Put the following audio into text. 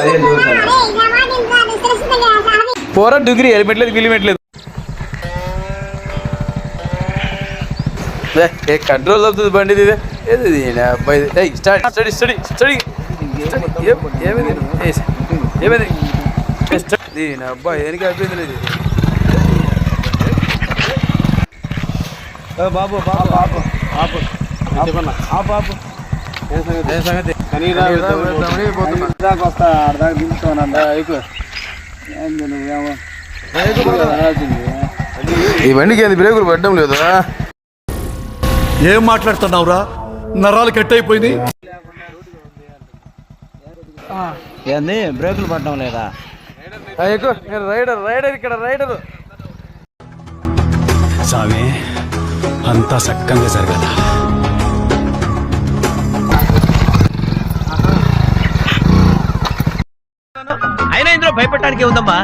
పదిహేను పోరా degree helmet లేదు గిలిమెట్ లేదు. ఏ, కంట్రోల్ అవుతుంది బండి ఇది? ఏది అబ్బాయి స్టార్ట్ స్టడీ స్టడీ స్టడీ ఏమైంది? ఏమైంది? ఏ, స్టడీ. ఇది నా అబ్బాయి అయిపోయింది లేదు. బాబు బాబు. ఆపు ఆపు. చెప్పన్నా? ఆపు ఆపు. ఈ బండికి ఏంది బ్రేకులు పడడం లేదు? ఏం మాట్లాడుతున్నావురా? నరాలు కట్ అయిపోయింది ఏంది? బ్రేకులు పడడం లేదా? రైడర్ రైడర్ ఇక్కడ రైడర్. స్వామి అంతా సక్కంగా జరగాల. భయపెట్టడానికి ఉందమ్మా.